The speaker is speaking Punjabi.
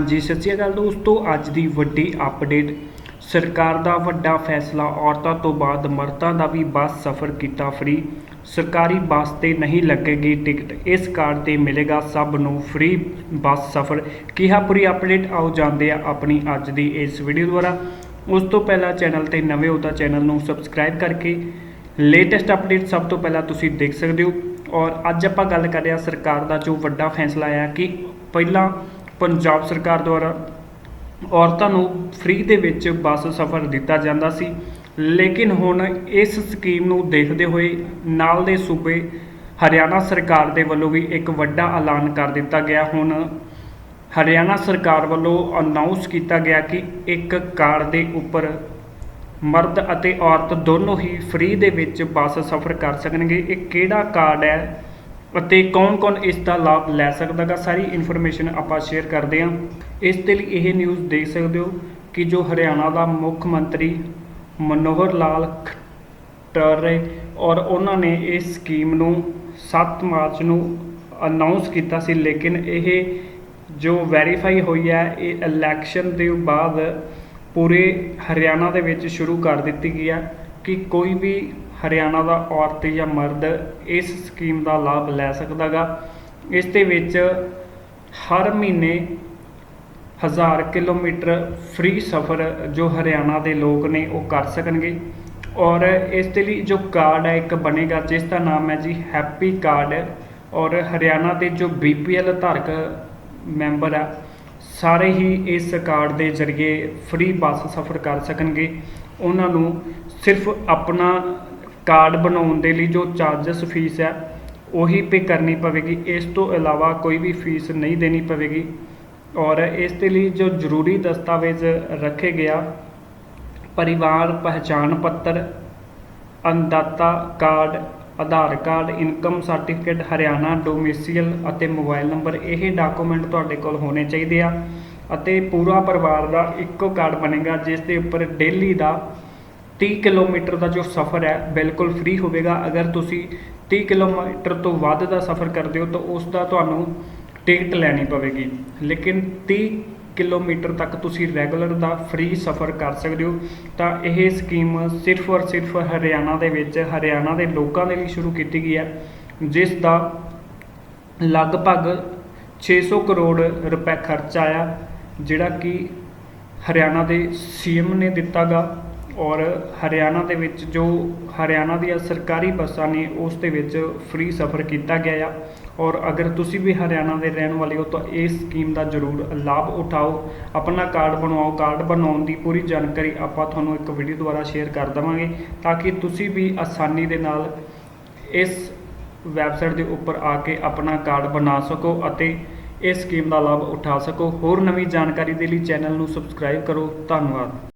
ਜੀ, ਸਤਿ ਸ਼੍ਰੀ ਅਕਾਲ ਦੋਸਤੋ, ਅੱਜ ਦੀ ਵੱਡੀ ਅਪਡੇਟ ਸਰਕਾਰ ਦਾ ਵੱਡਾ ਫੈਸਲਾ, ਔਰਤਾਂ ਤੋਂ ਬਾਅਦ ਮਰਦਾਂ ਦਾ ਵੀ ਬੱਸ ਸਫ਼ਰ ਕੀਤਾ ਫ੍ਰੀ ਸਰਕਾਰੀ ਬੱਸ ਤੇ ਨਹੀਂ ਲੱਗੇਗੀ ਟਿਕਟ ਇਸ ਕਾਰਡ ਤੇ ਮਿਲੇਗਾ ਸਭ ਨੂੰ ਫ੍ਰੀ ਬੱਸ ਸਫ਼ਰ। ਕੀ ਹੈ ਪੂਰੀ ਅਪਡੇਟ ਆਓ ਜਾਂਦੇ ਆ ਆਪਣੀ ਅੱਜ ਦੀ ਇਸ ਵੀਡੀਓ ਦੁਆਰਾ। ਉਸ ਤੋਂ ਪਹਿਲਾਂ ਚੈਨਲ ਤੇ ਨਵੇਂ ਹੋ ਤਾਂ ਚੈਨਲ ਨੂੰ ਸਬਸਕ੍ਰਾਈਬ ਕਰਕੇ ਲੇਟੈਸਟ ਅਪਡੇਟ ਸਭ ਤੋਂ ਪਹਿਲਾਂ ਤੁਸੀਂ ਦੇਖ ਸਕਦੇ ਹੋ। ਔਰ ਅੱਜ ਆਪਾਂ ਗੱਲ ਕਰ ਰਹੇ ਹਾਂ ਸਰਕਾਰ ਦਾ ਜੋ ਵੱਡਾ ਫੈਸਲਾ ਆਇਆ ਕਿ ਪਹਿਲਾਂ ਪੰਜਾਬ ਸਰਕਾਰ ਦੁਆਰਾ ਔਰਤਾਂ ਨੂੰ ਫ੍ਰੀ ਦੇ ਵਿੱਚ ਬੱਸ ਸਫ਼ਰ ਦਿੱਤਾ ਜਾਂਦਾ ਸੀ। ਲੇਕਿਨ ਹੁਣ ਇਸ ਸਕੀਮ ਨੂੰ ਦੇਖਦੇ ਹੋਏ ਨਾਲ ਦੇ ਸੂਬੇ ਹਰਿਆਣਾ ਸਰਕਾਰ ਦੇ ਵੱਲੋਂ ਵੀ ਇੱਕ ਵੱਡਾ ਐਲਾਨ ਕਰ ਦਿੱਤਾ ਗਿਆ। ਹੁਣ ਹਰਿਆਣਾ ਸਰਕਾਰ ਵੱਲੋਂ ਅਨਾਉਂਸ ਕੀਤਾ ਗਿਆ ਕਿ ਇੱਕ ਕਾਰਡ ਦੇ ਉੱਪਰ ਮਰਦ ਅਤੇ ਔਰਤ ਦੋਨੋਂ ਹੀ ਫ੍ਰੀ ਦੇ ਵਿੱਚ ਬੱਸ ਸਫ਼ਰ ਕਰ ਸਕਣਗੇ। ਇਹ ਕਿਹੜਾ ਕਾਰਡ ਹੈ? ਅਤੇ ਕੌਣ-ਕੌਣ ਇਸ ਦਾ ਲਾਭ ਲੈ ਸਕਦਾ ਗਾ ਸਾਰੀ ਇਨਫੋਰਮੇਸ਼ਨ ਆਪਾਂ ਸ਼ੇਅਰ ਕਰਦੇ ਹਾਂ। ਇਸ ਦੇ ਲਈ ਇਹ ਨਿਊਜ਼ ਦੇਖ ਸਕਦੇ ਹੋ ਕਿ ਜੋ ਹਰਿਆਣਾ ਦਾ ਮੁੱਖ ਮੰਤਰੀ ਮਨੋਹਰ ਲਾਲ ਖੱਟਰ ਔਰ ਉਹਨਾਂ ਨੇ ਇਸ ਸਕੀਮ ਨੂੰ 7 ਮਾਰਚ ਨੂੰ ਅਨਾਉਂਸ ਕੀਤਾ ਸੀ, ਲੇਕਿਨ ਇਹ ਜੋ ਵੈਰੀਫਾਈ ਹੋਈ ਹੈ, ਇਹ ਇਲੈਕਸ਼ਨ ਦੇ ਬਾਅਦ ਪੂਰੇ ਹਰਿਆਣਾ ਦੇ ਵਿੱਚ ਸ਼ੁਰੂ ਕਰ ਦਿੱਤੀ ਗਈ ਹੈ। ਕਿ ਕੋਈ ਵੀ ਹਰਿਆਣਾ ਦਾ ਔਰਤ ਜਾਂ ਮਰਦ ਇਸ ਸਕੀਮ ਦਾ ਲਾਭ ਲੈ ਸਕਦਾ ਗਾ ਇਸ ਦੇ ਵਿੱਚ ਹਰ ਮਹੀਨੇ ਹਜ਼ਾਰ ਕਿਲੋਮੀਟਰ ਫ੍ਰੀ ਸਫ਼ਰ ਜੋ ਹਰਿਆਣਾ ਦੇ ਲੋਕ ਨੇ ਉਹ ਕਰ ਸਕਣਗੇ। ਔਰ ਇਸ ਦੇ ਲਈ ਜੋ ਕਾਰਡ ਹੈ ਇੱਕ ਬਣੇਗਾ, ਜਿਸ ਦਾ ਨਾਮ ਹੈ ਜੀ ਹੈਪੀ ਕਾਰਡ। ਔਰ ਹਰਿਆਣਾ ਦੇ ਜੋ ਬੀਪੀਐਲ ਧਾਰਕ ਮੈਂਬਰ ਆ, ਸਾਰੇ ਹੀ ਇਸ ਕਾਰਡ ਦੇ ਜ਼ਰੀਏ ਫ੍ਰੀ ਬੱਸ ਸਫ਼ਰ ਕਰ ਸਕਣਗੇ। ਉਹਨਾਂ ਨੂੰ ਸਿਰਫ ਆਪਣਾ ਕਾਰਡ ਬਣਾਉਣ ਦੇ ਲਈ ਜੋ ਚਾਰਜਸ ਫੀਸ ਹੈ ਉਹੀ ਪੇ ਕਰਨੀ ਪਵੇਗੀ। ਇਸ ਤੋਂ ਇਲਾਵਾ ਕੋਈ ਵੀ ਫੀਸ ਨਹੀਂ ਦੇਣੀ ਪਵੇਗੀ। ਔਰ ਇਸ ਦੇ ਲਈ ਜੋ ਜ਼ਰੂਰੀ ਦਸਤਾਵੇਜ਼ ਰੱਖੇ ਗਿਆ, ਪਰਿਵਾਰ ਪਹਿਚਾਣ ਪੱਤਰ, ਅੰਦਾਤਾ card, Aadhaar card, income certificate, Haryana domicile ਅਤੇ ਮੋਬਾਈਲ ਨੰਬਰ, ਇਹ ਡਾਕੂਮੈਂਟ ਤੁਹਾਡੇ ਕੋਲ ਹੋਣੇ ਚਾਹੀਦੇ ਆ। ਅਤੇ ਪੂਰਾ ਪਰਿਵਾਰ ਦਾ ਇੱਕੋ ਕਾਰਡ ਬਣੇਗਾ, ਜਿਸ ਦੇ ਉੱਪਰ ਡੇਲੀ ਦਾ 30 ਕਿਲੋਮੀਟਰ ਦਾ ਜੋ ਸਫ਼ਰ ਹੈ, ਬਿਲਕੁਲ ਫ੍ਰੀ ਹੋਵੇਗਾ। ਅਗਰ ਤੁਸੀਂ 30 ਕਿਲੋਮੀਟਰ ਤੋਂ ਵੱਧ ਦਾ ਸਫ਼ਰ ਕਰਦੇ ਹੋ, ਤਾਂ ਉਸ ਦਾ ਤੁਹਾਨੂੰ ਟਿਕਟ ਲੈਣੀ ਪਵੇਗੀ। ਲੇਕਿਨ 30 ਕਿਲੋਮੀਟਰ ਤੱਕ ਤੁਸੀਂ ਰੈਗੂਲਰ ਦਾ ਫ੍ਰੀ ਸਫ਼ਰ ਕਰ ਸਕਦੇ ਹੋ। ਤਾਂ ਇਹ ਸਕੀਮ ਸਿਰਫ ਔਰ ਸਿਰਫ ਹਰਿਆਣਾ ਦੇ ਵਿੱਚ, ਹਰਿਆਣਾ ਦੇ ਲੋਕਾਂ ਦੇ ਲਈ ਸ਼ੁਰੂ ਕੀਤੀ ਗਈ ਹੈ, ਜਿਸ ਦਾ ਲਗਭਗ 600 ਕਰੋੜ ਰੁਪਏ ਖਰਚ ਆਇਆ, ਜਿਹੜਾ ਕਿ ਹਰਿਆਣਾ ਦੇ ਸੀਐਮ ਨੇ ਦਿੱਤਾਗਾ ਔਰ ਹਰਿਆਣਾ ਦੇ ਵਿੱਚ ਜੋ ਹਰਿਆਣਾ ਦੀਆਂ ਸਰਕਾਰੀ ਬੱਸਾਂ ਨੇ, ਉਸ ਦੇ ਵਿੱਚ ਫ੍ਰੀ ਸਫ਼ਰ ਕੀਤਾ ਗਿਆ ਆ। ਔਰ ਅਗਰ ਤੁਸੀਂ ਵੀ ਹਰਿਆਣਾ ਦੇ ਰਹਿਣ ਵਾਲੇ ਹੋ, ਤਾਂ ਇਸ ਸਕੀਮ ਦਾ ਜ਼ਰੂਰ ਲਾਭ ਉਠਾਓ। ਆਪਣਾ ਕਾਰਡ ਬਣਵਾਓ। ਕਾਰਡ ਬਣਾਉਣ ਦੀ ਪੂਰੀ ਜਾਣਕਾਰੀ ਆਪਾਂ ਤੁਹਾਨੂੰ ਇੱਕ ਵੀਡੀਓ ਦੁਆਰਾ ਸ਼ੇਅਰ ਕਰ ਦੇਵਾਂਗੇ, ਤਾਂ ਕਿ ਤੁਸੀਂ ਵੀ ਆਸਾਨੀ ਦੇ ਨਾਲ ਇਸ ਵੈਬਸਾਈਟ ਦੇ ਉੱਪਰ ਆ ਕੇ ਆਪਣਾ ਕਾਰਡ ਬਣਾ ਸਕੋ ਅਤੇ ਇਸ ਸਕੀਮ ਦਾ ਲਾਭ ਉਠਾ ਸਕੋ। ਹੋਰ ਨਵੀਂ ਜਾਣਕਾਰੀ ਦੇ ਲਈ ਚੈਨਲ ਨੂੰ ਸਬਸਕ੍ਰਾਈਬ ਕਰੋ। ਧੰਨਵਾਦ।